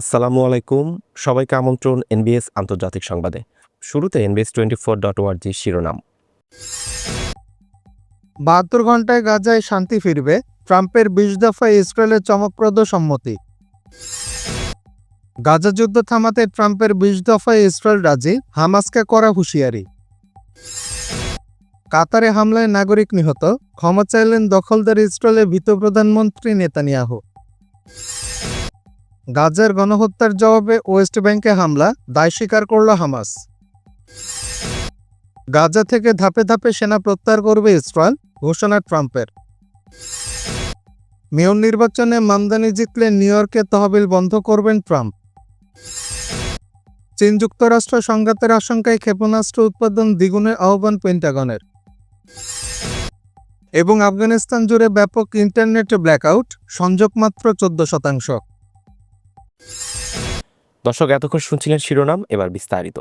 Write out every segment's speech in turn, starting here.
আসসালামু আলাইকুম। সবাইকে আমন্ত্রণ এনবিএস আন্তর্জাতিক সংবাদে। শুরুতে NBS twenty four dot org শিরোনাম। বাহাত্তর ঘন্টায় গাজায় শান্তি ফিরবে, ট্রাম্পের বিশ দফায় ইসরায়েলের চমকপ্রদ সম্মতি। গাজা যুদ্ধ থামাতে ট্রাম্পের বিশ দফায় ইসরায়েল রাজি, হামাসকে করা হুঁশিয়ারি। কাতারে হামলায় নাগরিক নিহত, ক্ষমা চাইলেন দখলদার ইসরায়েলের ভীত প্রধানমন্ত্রী নেতানিয়াহু। গাজার গণহত্যার জবাবে ওয়েস্ট ব্যাংকে হামলা, দায় স্বীকার করল হামাস। গাজা থেকে ধাপে ধাপে সেনা প্রত্যাহার করবে ইসরায়েল, ঘোষণা ট্রাম্পের। মেয়র নির্বাচনে মামদানি জিতলে নিউ ইয়র্কে তহবিল বন্ধ করবেন ট্রাম্প। চীন যুক্তরাষ্ট্র সংঘাতের আশঙ্কায় ক্ষেপণাস্ত্র উৎপাদন দ্বিগুণের আহ্বান পেন্টাগনের। এবং আফগানিস্তান জুড়ে ব্যাপক ইন্টারনেট ব্ল্যাকআউট সংযোগ মাত্র চোদ্দ শতাংশ। দর্শক, এতক্ষণ শুনছিলেন শিরোনাম, এবার বিস্তারিত।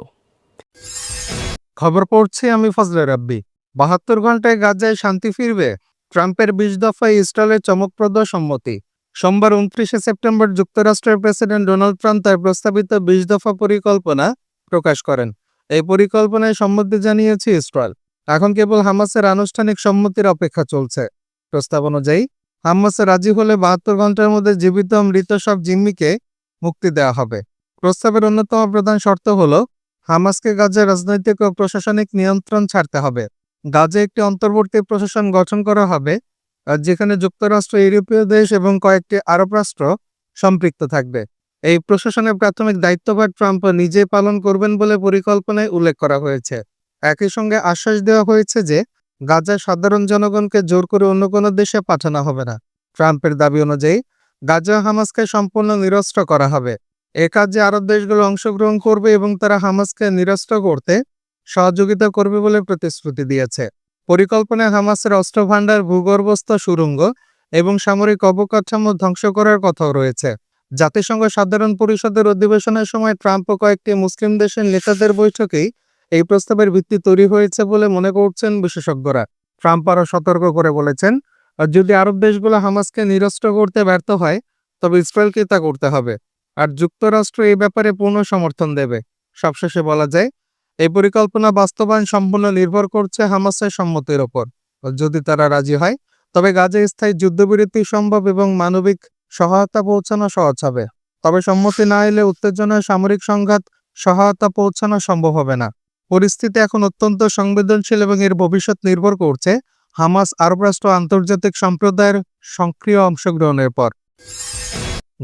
খবর পড়ছি আমি ফজলে রাব্বি। বাহাত্তর ঘন্টায় গাজায় শান্তি ফিরবে, ট্রাম্পের বিশ দফায় ইসরায়েলের চমকপ্রদ সম্মতি। সোমবার উনত্রিশে সেপ্টেম্বর যুক্তরাষ্ট্রের প্রেসিডেন্ট ডোনাল্ড ট্রাম্প তার প্রস্তাবিত বিশ দফা পরিকল্পনা প্রকাশ করেন। এই পরিকল্পনায় সম্মতি জানিয়েছে ইসরায়েল। এখন কেবল হামাসের আনুষ্ঠানিক সম্মতির অপেক্ষা চলছে। প্রস্তাব অনুযায়ী, হামাসে রাজি হলে বাহাত্তর ঘণ্টার মধ্যে জীবিত মৃত সব জিম্মিকে মুক্তি দেওয়া হবে। প্রস্তাবের অন্যতম প্রধান শর্ত হল, হামাসকে গাজায় রাজনৈতিক ও প্রশাসনিক নিয়ন্ত্রণ ছাড়তে হবে। গাজে একটি অন্তর্বর্তী প্রশাসন গঠন করা হবে যেখানে যুক্তরাষ্ট্র, ইউরোপীয় দেশ এবং কয়েকটি আরব রাষ্ট্র সম্পৃক্ত থাকবে। এই প্রশাসনের প্রাথমিক দায়িত্বভার ট্রাম্প নিজে পালন করবেন বলে পরিকল্পনায় উল্লেখ করা হয়েছে। একই সঙ্গে আশ্বাস দেওয়া হয়েছে যে গাজায় সাধারণ জনগণকে জোর করে অন্য কোনো দেশে পাঠানো হবে না। ট্রাম্পের দাবি অনুযায়ী গাজা হামাসকে সম্পূর্ণ নিরস্ত্র করা হবে। এ কাজে আরব দেশগুলো অংশগ্রহণ করবে এবং তারা হামাসকে নিরস্ত করতে সহযোগিতা করবে বলে প্রতিশ্রুতি দিয়েছে। পরিকল্পনায় হামাসের অস্ত্র ভাণ্ডার ভূগর্ভস্থ সুড়ঙ্গ এবং সামরিক অবকাঠামো ধ্বংস করার কথাও রয়েছে। জাতিসংঘ সাধারণ পরিষদের অধিবেশনের সময় ট্রাম্প কয়েকটি মুসলিম দেশের নেতাদের বৈঠকেই এই প্রস্তাবের ভিত্তি তৈরি হয়েছে বলে মনে করছেন বিশেষজ্ঞরা। ট্রাম্প আরও সতর্ক করে বলেছেন আর যদি আরব দেশগুলো হামাসকে নিরস্ত্র করতে ব্যর্থ হয়, তবে ইসরায়েলকে তা করতে হবে। আর যুক্তরাষ্ট্র এই ব্যাপারে পূর্ণ সমর্থন দেবে। সবশেষে বলা যায়, এই পরিকল্পনা বাস্তবায়ন সম্পূর্ণ নির্ভর করছে হামাসের সম্মতির ওপর। যদি তারা রাজি হয়, তবে গাজে স্থায়ী যুদ্ধবিরতি সম্ভব এবং মানবিক সহায়তা পৌঁছানো সহজ হবে। তবে সম্মতি না এলে উত্তেজনায় সামরিক সংঘাত সহায়তা পৌঁছানো সম্ভব হবে না। পরিস্থিতি এখন অত্যন্ত সংবেদনশীল এবং এর ভবিষ্যৎ নির্ভর করছে হামাস আরব রাষ্ট্র আন্তর্জাতিক সম্প্রদায়ের সক্রিয় অংশগ্রহণের পর।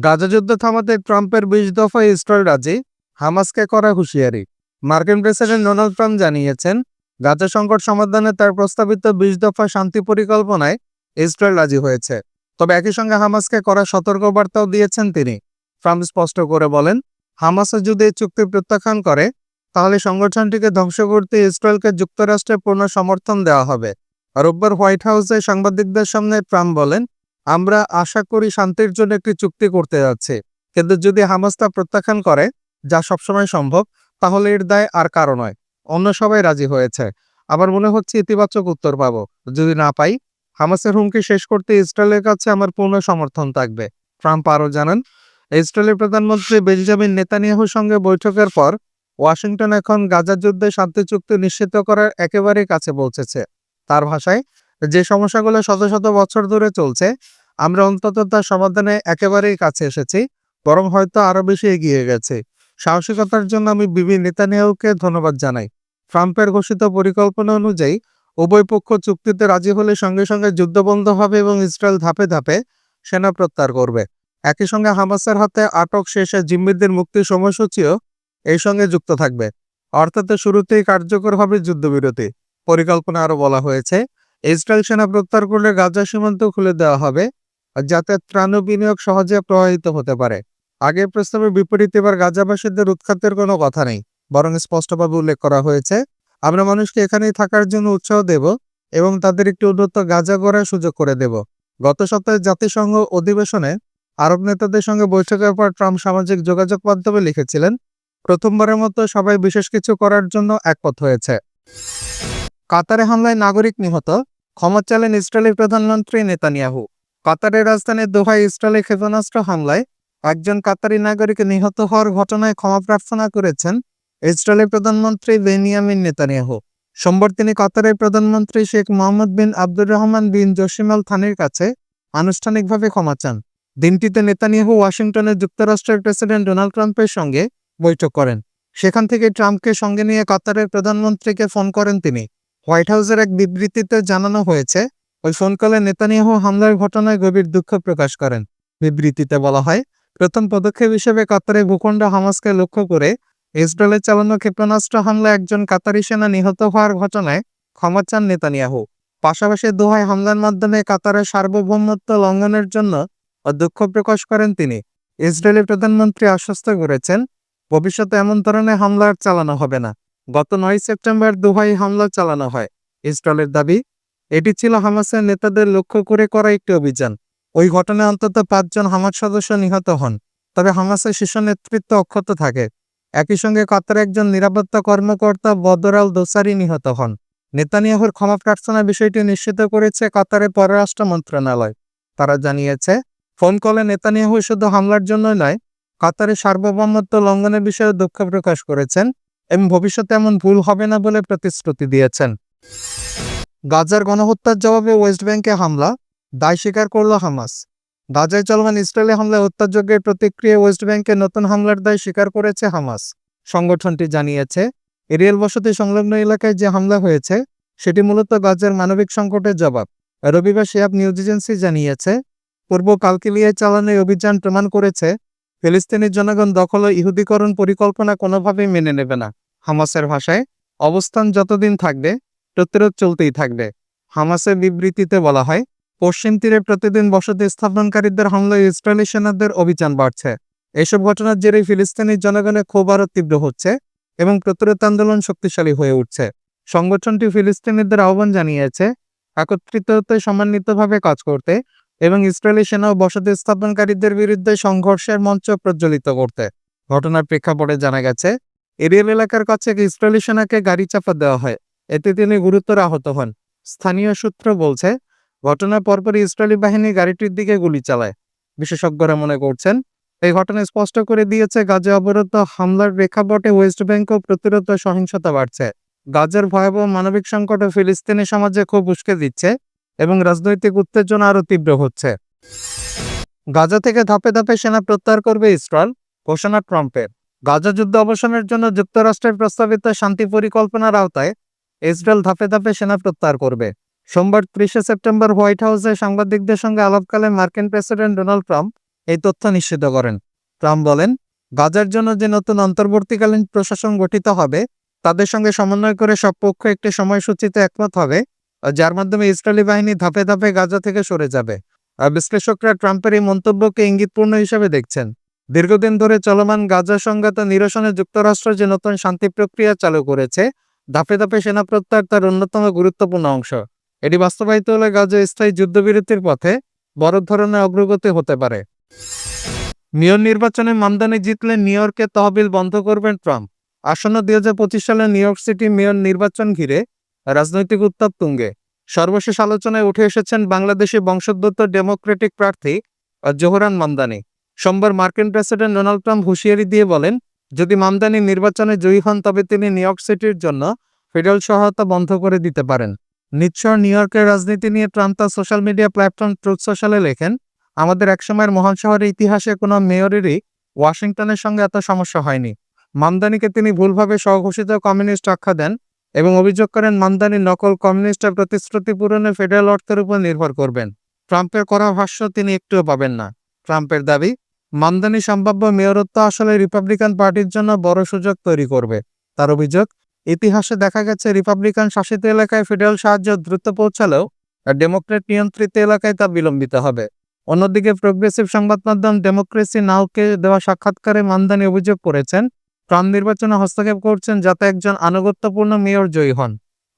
গাজা যুদ্ধ থামাতে ট্রাম্পের বিশ দফায় ইসরায়েল রাজি, হামাসকে করা হুঁশিয়ারি। মার্কিন প্রেসিডেন্ট ডোনাল্ড ট্রাম্প জানিয়েছেন, গাজা সংকট সমাধানে তার প্রস্তাবিত বিশ দফা শান্তি পরিকল্পনায় ইসরায়েল রাজি হয়েছে। তবে একই সঙ্গে হামাসকে করা সতর্কবার্তাও দিয়েছেন তিনি। ট্রাম্প স্পষ্ট করে বলেন, হামাসে যদি এই চুক্তি প্রত্যাখ্যান করে, তাহলে সংগঠনটিকে ধ্বংস করতে ইসরায়েলকে যুক্তরাষ্ট্রের পূর্ণ সমর্থন দেওয়া হবে। রোববার হোয়াইট হাউসে সাংবাদিকদের সামনে ট্রাম্প বলেন, আমরা আশা করি শান্তির জন্য একটি চুক্তি করতে যাচ্ছি। কিন্তু যদি হামাস তা প্রত্যাখ্যান করে, যা সবসময় সম্ভব, তাহলে এর দায় আর কারও নয়। অন্য সবাই রাজি হয়েছে। আমার মনে হচ্ছে ইতিবাচক উত্তর পাব। যদি না পাই, হামাসের হুমকি শেষ করতে ইসরায়েলের কাছে আমার পূর্ণ সমর্থন থাকবে। ট্রাম্প আরও জানান, ইসরায়েলের প্রধানমন্ত্রী বেঞ্জামিন নেতানিয়াহুর সঙ্গে বৈঠকের পর ওয়াশিংটন এখন গাজা যুদ্ধে শান্তি চুক্তি নিশ্চিত করার একেবারেই কাছে পৌঁছেছে। তার ভাষায়। যে সমস্যাগুলো শত শত বছর ধরে চলছে, আমরা অন্তত তার সমাধানে একেবারেই কাছে এসেছি, বরং হয়তো আরও বেশি এগিয়ে গেছে। সাহসিকতার জন্য আমি বিবি নেতানিয়াহুকে ধন্যবাদ জানাই। ট্রাম্পের ঘোষিত পরিকল্পনা অনুযায়ী, উভয় পক্ষ চুক্তিতে রাজি হলে সঙ্গে সঙ্গে যুদ্ধ বন্ধ হবে এবং ইসরায়েল ধাপে ধাপে সেনা প্রত্যাহার করবে। একই সঙ্গে হামাসের হাতে আটক শেষে জিম্মিদের মুক্তির সময়সূচিও এই সঙ্গে যুক্ত থাকবে। অর্থাৎ শুরুতেই কার্যকর হবে যুদ্ধবিরতি। পরিকল্পনা আরও বলা হয়েছে। ইসরায়েল সেনা প্রত্যাহার করলে গাজা সীমান্ত খুলে দেওয়া হবে, যাতে ত্রাণ বিনিয়োগ সহজে প্রবাহিত হতে পারে। আগের প্রস্তাবের বিপরীতে এবার গাজাবাসীদের উৎখাতের কোনো কথা নেই, বরং স্পষ্টভাবে উল্লেখ করা হয়েছে, আমরা মানুষকে এখানেই থাকার জন্য উৎসাহ দেব এবং তাদের একটি উন্নত গাজা গড়ার সুযোগ করে দেব। গত সপ্তাহে জাতিসংঘ অধিবেশনে আরব নেতাদের সঙ্গে বৈঠকের পর ট্রাম্প সামাজিক যোগাযোগ মাধ্যমে লিখেছিলেন, প্রথমবারের মতো সবাই বিশেষ কিছু করার জন্য একমত হয়েছে। কাতারে হামলায় নাগরিক নিহত, ক্ষমা চালেন ইসরায়েলের প্রধানমন্ত্রী নেতানিয়াহু। কাতারের রাজধানী দোহায় ইসরায়েলের ক্ষেপণাস্ত্র হামলায় একজন কাতারি নাগরিক নিহত হওয়ার ঘটনায় ক্ষমা প্রার্থনা করেছেন ইসরায়েলের প্রধানমন্ত্রী বেনিয়ামিন নেতানিয়াহু। সোমবার তিনি কাতারের প্রধানমন্ত্রী শেখ মোহাম্মদ বিন আব্দুর রহমান বিন জসিমাল থানির কাছে আনুষ্ঠানিকভাবে ক্ষমা চান। দিনটিতে নেতানিয়াহু ওয়াশিংটনে যুক্তরাষ্ট্রের প্রেসিডেন্ট ডোনাল্ড ট্রাম্পের সঙ্গে বৈঠক করেন। সেখান থেকে ট্রাম্পকে সঙ্গে নিয়ে কাতারের প্রধানমন্ত্রীকে ফোন করেন তিনি। হোয়াইট হাউসের এক বিবৃতিতে জানানো হয়েছে, ওই ফোন কলে নেতানিয়াহু হামলার ঘটনায় গভীর দুঃখ প্রকাশ করেন। বিবৃতিতে বলা হয়, প্রথম পদক্ষেপ হিসেবে কাতারের ভূখণ্ড হামাসকে লক্ষ্য করে ইসরায়েলের চালানো ক্ষেপণাস্ত্র হামলায় একজন কাতারি সেনা নিহত হওয়ার ঘটনায় ক্ষমা চান নেতানিয়াহু। পাশাপাশি দোহায় হামলার মাধ্যমে কাতারের সার্বভৌমত্ব লঙ্ঘনের জন্য দুঃখ প্রকাশ করেন তিনি। ইসরায়েলের প্রধানমন্ত্রী আশ্বস্ত করেছেন, ভবিষ্যতে এমন ধরনের হামলা আর চালানো হবে না। গত নয় সেপ্টেম্বর দুহাই হামলা চালানো হয়। ইসরায়েলের দাবি, এটি ছিল হামাসের নেতাদের লক্ষ্য করে করা একটি অভিযান। ওই ঘটনায় অন্তত পাঁচজন হামাস সদস্য নিহত হন, তবে হামাসের শীর্ষ নেতৃত্ব অক্ষত থাকে। একই সঙ্গে কাতার একজন নিরাপত্তা কর্মকর্তা বদর আল দোসারি নিহত হন। নেতানিয়াহুর ক্ষমা প্রার্থনা বিষয়টি নিশ্চিত করেছে কাতারের পররাষ্ট্র মন্ত্রণালয়। তারা জানিয়েছে, ফোন কলে নেতানিয়াহু শুধু হামলার জন্য নয়, কাতারের সার্বভৌমত্ব লঙ্ঘনের বিষয়ে দুঃখ প্রকাশ করেছেন। এবং ভবিষ্যতে এমন ভুল হবে না বলে প্রতিশ্রুতি দিয়েছেন। গাজার গণহত্যার জবাবে ওয়েস্ট ব্যাংকে হামলা, দায় স্বীকার করল হামাস। গাজায় চলমান ইসরায়েলি হামলায় হত্যাযজ্ঞের প্রতিক্রিয়া ওয়েস্ট ব্যাংকে নতুন হামলার দায় স্বীকার করেছে হামাস। সংগঠনটি জানিয়েছে, এরিয়াল বসতি সংলগ্ন এলাকায় যে হামলা হয়েছে, সেটি মূলত গাজার মানবিক সংকটের জবাব। রবিবার শিয়াব নিউজ এজেন্সি জানিয়েছে, পূর্ব কালকিলিয়ায় চালানো অভিযান প্রমাণ করেছে, ফিলিস্তিনি জনগণ দখল ও ইহুদিকরণ পরিকল্পনা কোনোভাবেই মেনে নেবে না। হামাসের ভাষায়, অবস্থান যতদিন থাকবে, প্রতিরোধ চলতেই থাকবে। হামাসের বিবৃতিতে বলা হয়, পশ্চিম তীরে প্রতিদিন বসতি স্থাপনকারীদের হামলায় ইসরায়েলি সেনাদের অভিযান বাড়ছে। এসব ঘটনার জেরে ফিলিস্তিনি জনগণের ক্ষোভ আরও তীব্র হচ্ছে এবং প্রতিরোধ আন্দোলন শক্তিশালী হয়ে উঠছে। সংগঠনটি ফিলিস্তিনিদের আহ্বান জানিয়েছে একত্রিত হতে সমন্বিতভাবে কাজ করতে এবং ইসরায়েলি সেনা ও বসতি স্থাপনকারীদের বিরুদ্ধে সংঘর্ষের মঞ্চ প্রজ্বলিত করতে। ঘটনার প্রেক্ষাপটে জানা গেছে এরিয়াল এলাকার কাছে এক সেনাকে গাড়ি চাপা দেওয়া হয়। এতে তিনি গুরুতর আহত হন। স্থানীয় সূত্র বলছে, ঘটনার পরপরই ইসরায়েলি বাহিনী গাড়িটির দিকে গুলি চালায়। বিশেষজ্ঞরা মনে করছেন, এই ঘটনা স্পষ্ট করে দিয়েছে, গাজা অবরুদ্ধ হামলার প্রেক্ষাপটে ওয়েস্ট ব্যাংকও প্রতিরোধ সহিংসতা বাড়ছে। গাজার ভয়াবহ মানবিক সংকট ফিলিস্তিনি সমাজে খুব উস্কে দিচ্ছে এবং রাজনৈতিক উত্তেজনা আরও তীব্র হচ্ছে। গাজা থেকে ধাপে ধাপে সেনা প্রত্যাহার করবে ইসরায়েল, ঘোষণা ট্রাম্পের। গাজা যুদ্ধ অবসানের জন্য যুক্তরাষ্ট্রের প্রস্তাবিত শান্তি পরিকল্পনার আওতায় ইসরায়েল ধাপে ধাপে সেনা প্রত্যাহার করবে। সোমবার ত্রিশে সেপ্টেম্বর হোয়াইট হাউসে সাংবাদিকদের সঙ্গে আলাপকালে মার্কিন প্রেসিডেন্ট ডোনাল্ড ট্রাম্প এই তথ্য নিশ্চিত করেন। ট্রাম্প বলেন, গাজার জন্য যে নতুন অন্তর্বর্তীকালীন প্রশাসন গঠিত হবে, তাদের সঙ্গে সমন্বয় করে সব পক্ষ একটি সময়সূচিতে একমত হবে, যার মাধ্যমে ইসরায়েলি বাহিনী ধাপে ধাপে গাজা থেকে সরে যাবে। বিশ্লেষকরা ট্রাম্পের এই মন্তব্যকে ইঙ্গিতপূর্ণ হিসেবে দেখছেন। দীর্ঘদিন ধরে চলমান গাজা সংঘাত নিরসনে যুক্তরাষ্ট্র যে নতুন শান্তি প্রক্রিয়া চালু করেছে, ধাপে ধাপে সেনা প্রত্যাহার তার অন্যতম গুরুত্বপূর্ণ অংশ। এটি বাস্তবায়িত হলে গাজা স্থায়ী যুদ্ধবিরতির পথে বড় ধরনের অগ্রগতি হতে পারে। মেয়র নির্বাচনে মামদানি জিতলে নিউ ইয়র্কে তহবিল বন্ধ করবেন ট্রাম্প। আসন্ন দুই হাজার পঁচিশ সালে নিউ ইয়র্ক সিটি মেয়র নির্বাচন ঘিরে রাজনৈতিক উত্তাপ তুঙ্গে। সর্বশেষ আলোচনায় উঠে এসেছেন বাংলাদেশি বংশোদ্ভূত ডেমোক্রেটিক প্রার্থী জোহরান মামদানি। সোমবার মার্কিন প্রেসিডেন্ট ডোনাল্ড ট্রাম্প হুঁশিয়ারি দিয়ে বলেন, যদি মামদানি নির্বাচনে জয়ী হন, তবে তিনি নিউ ইয়র্ক সিটির জন্য ফেডারেল সহায়তা বন্ধ করে দিতে পারেন। নিশ্চয় নিউ ইয়র্কের রাজনীতি নিয়ে ট্রাম্প তার সোশ্যাল মিডিয়া প্ল্যাটফর্ম ট্রুথ সোশ্যালে লেখেন, আমাদের একসময়ের মহান শহরের ইতিহাসে কোনো মেয়রেরই ওয়াশিংটনের সঙ্গে এত সমস্যা হয়নি। মামদানিকে তিনি ভুলভাবে স্বঘোষিত কমিউনিস্ট আখ্যা দেন এবং অভিযোগ করেন, মামদানি নকল কমিউনিস্টের প্রতিশ্রুতি পূরণে ফেডারেল অর্থের উপর নির্ভর করবেন। ট্রাম্পের করা ভাষ্য তিনি একটুও পাবেন না। ট্রাম্পের দাবি মামদানি সম্ভাব্য মেয়রত্ব আসলে রিপাবলিকান পার্টির জন্য বড় সুযোগ তৈরি করবে। তার অভিযোগ, ইতিহাসে দেখা গেছে রিপাবলিকান শাসিত এলাকায় ফেডারেল সাহায্য দ্রুত পৌঁছালেও ডেমোক্রেট নিয়ন্ত্রিত এলাকায় তা বিলম্বিত হবে। অন্যদিকে প্রোগ্রেসিভ সংবাদ মাধ্যম ডেমোক্রেসি নাওকে দেওয়া সাক্ষাৎকারে মামদানি অভিযোগ করেছেন, ট্রাম্প নির্বাচনে হস্তক্ষেপ করছেন যাতে একজন আনুগত্যপূর্ণ মেয়র জয়ী হন।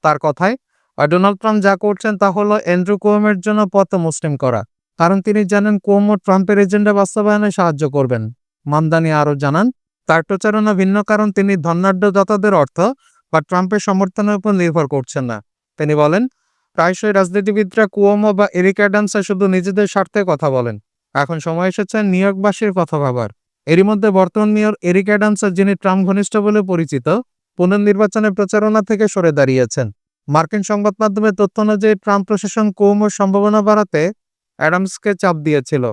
তার কথায় ডোনাল্ড ট্রাম্প যা করছেন তা হলো অ্যান্ড্রু কোমের জন্য পথ মুসলিম করা। কারণ তিনি জানেন কোমো ট্রাম্পের এজেন্ডা বাস্তবায়নে সাহায্য করবেন। মামদানি আরও জানান, তার প্রচারণা ভিন্ন কারণ তিনি ধনাঢ্যদাতাদের অর্থ বা ট্রাম্পের সমর্থনের উপর নির্ভর করছেন না। তিনি বলেন, প্রায়শই রাজনীতিবিদরা কুয়োমো বা এরিক অ্যাডামসে শুধু নিজেদের স্বার্থে কথা বলেন। এখন সময় এসেছে নিয়োগবাসীর কথা ভাবার। এরই মধ্যে বর্তমান মেয়র এরিক অ্যাডামস, যিনি ট্রাম্প ঘনিষ্ঠ বলে পরিচিত, পুনর্নির্বাচনের প্রচারণা থেকে সরে দাঁড়িয়েছেন। মার্কিন সংবাদ মাধ্যমে তথ্য অনুযায়ী ট্রাম্প প্রশাসন কৌমর সম্ভাবনা বাড়াতে অ্যাডামসকে চাপ দিয়েছিল।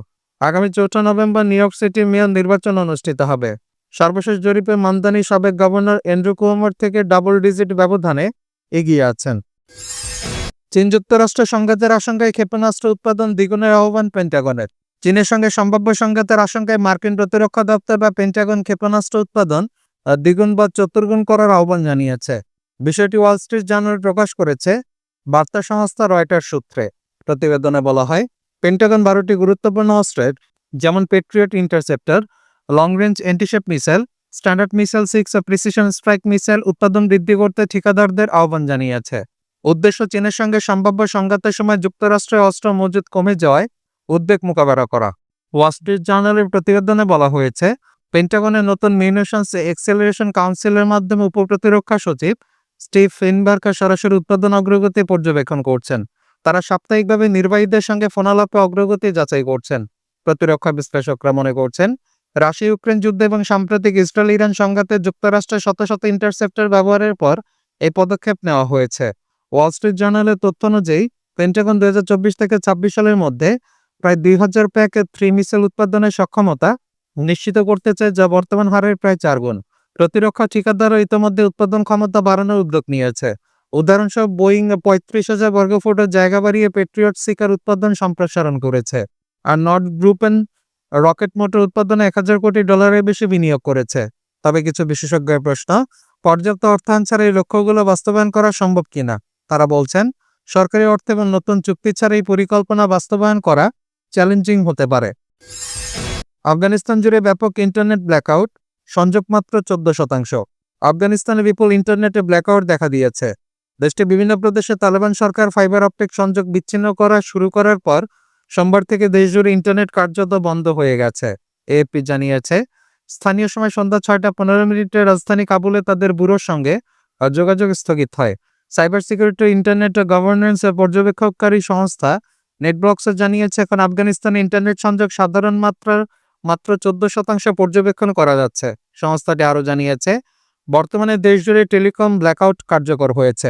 আগামী চৌঠা November New York city mayor নির্বাচন অনুষ্ঠিত হবে। সর্বশেষ জরিপে মানদানি সাবেক গভর্নর এন্ড্রু কুয়োমোর থেকে ডাবল ডিজিট ব্যবধানে এগিয়ে আছেন। চীন যুক্তরাষ্ট্র সংঘাতের আশঙ্কায় ক্ষেপণাস্ত্র উৎপাদন দ্বিগুণের আহ্বান পেন্টাগনের। চীনের সঙ্গে সম্ভাব্য সংঘাতের আশঙ্কায় মার্কিন প্রতিরক্ষা দপ্তর বা পেন্টাগন ক্ষেপণাস্ত্র উৎপাদন দ্বিগুণ বা চতুর্গুণ করার আহ্বান জানিয়েছে। বিষয়টি ওয়াল স্ট্রিট জার্নাল প্রকাশ করেছে বার্তা সংস্থা রয়টার সূত্রে। প্রতিবেদনে বলা হয় পেন্টাগন বারোটি গুরুত্বপূর্ণ অস্ত্রের, যেমন Patriot interceptor long range antiship missile standard missile six precision strike missile উৎপাদন বৃদ্ধি করতে ঠিকাদারদের আহ্বান জানিয়েছে। উদ্দেশ্য চীনের সঙ্গে সম্ভাব্য সংঘাতের সময় যুক্তরাষ্ট্রের অস্ত্র মজুদ কমে যাওয়ায় উদ্বেগ মোকাবেলা করা। ওয়াল স্ট্রিট জার্নালের প্রতিবেদনে বলা হয়েছে পেন্টাগনের নতুন মিউনিশনস এক্সেলারেশন কাউন্সিলের মাধ্যমে উপপ্রতিরক্ষা সচিব স্টিভ ফিনবার্কার সরাসরি উৎপাদন অগ্রগতি পর্যবেক্ষণ করছেন। তারা সাপ্তাহিকভাবে নির্বাহীদের সঙ্গে ফোনালাপে অগ্রগতি যাচাই করছেন। প্রতিরক্ষা বিশ্লেষকরা মনে করছেন রাশিয়া ইউক্রেন যুদ্ধ এবং সাম্প্রতিক ইসরায়েল ইরান সংঘাতে যুক্তরাষ্ট্রের শত শত ইন্টারসেপ্টর ব্যবহারের পর এই পদক্ষেপ নেওয়া হয়েছে। ওয়াল স্ট্রিট জার্নালের তথ্য অনুযায়ী, পেন্টাগন দুই হাজার চব্বিশ থেকে ছাব্বিশ সালের মধ্যে প্রায় দুই হাজার প্যাক থ্রি মিসাইল উৎপাদনের সক্ষমতা নিশ্চিত করতে চায় যা বর্তমান হারের প্রায় চার গুণ। প্রতিরক্ষা ঠিকাদারও ইতিমধ্যে উৎপাদন ক্ষমতা বাড়ানোর উদ্যোগ নিয়েছে। উদাহরণস্বরূপ বোয়িং পঁয়ত্রিশ হাজার বর্গফুটের জায়গা বাড়িয়ে পেট্রিয়ট সিকার উৎপাদন সম্প্রসারণ করেছে। আর নর্থ গ্রুপেন রকেট মোটর উৎপাদনে এক হাজার কোটি ডলারের বেশি বিনিয়োগ করেছে। তবে কিছু বিশেষজ্ঞের প্রশ্ন, পর্যাপ্ত অর্থায়ন ছাড়া এই লক্ষ্যগুলো বাস্তবায়ন করা সম্ভব কিনা? তারা বলছেন, সরকারি অর্থ এবং নতুন চুক্তি ছাড়া এই পরিকল্পনা বাস্তবায়ন করা চ্যালেঞ্জিং হতে পারে। আফগানিস্তান জুড়ে ব্যাপক ইন্টারনেট ব্ল্যাকআউট সংযোগ মাত্র চোদ্দ শতাংশ। আফগানিস্তানে বিপুল ইন্টারনেটে ব্ল্যাকআউট দেখা দিয়েছে। দেশটির বিভিন্ন প্রদেশে তালেবান সরকার ফাইবার অপটিক সংযোগ বিচ্ছিন্ন করা শুরু করার পর সোমবার থেকে দেশজুড়ে ইন্টারনেট কার্যত বন্ধ হয়ে গেছে। এএপি জানিয়েছে, স্থানীয় সময় সন্ধ্যা ছয়টা পনেরো মিনিটে রাজধানী কাবুলে তাদের ব্যুরোর সঙ্গে যোগাযোগ স্থগিত হয়। সাইবার সিকিউরিটি ইন্টারনেট গভর্নেন্স পর্যবেক্ষককারী সংস্থা নেটব্লক্সে জানিয়েছে, এখন আফগানিস্তানে ইন্টারনেট সংযোগ সাধারণ মাত্রার মাত্র চোদ্দ শতাংশ পর্যবেক্ষণ করা যাচ্ছে। সংস্থাটি আরও জানিয়েছে, বর্তমানে দেশজুড়ে টেলিকম ব্ল্যাকআউট কার্যকর হয়েছে।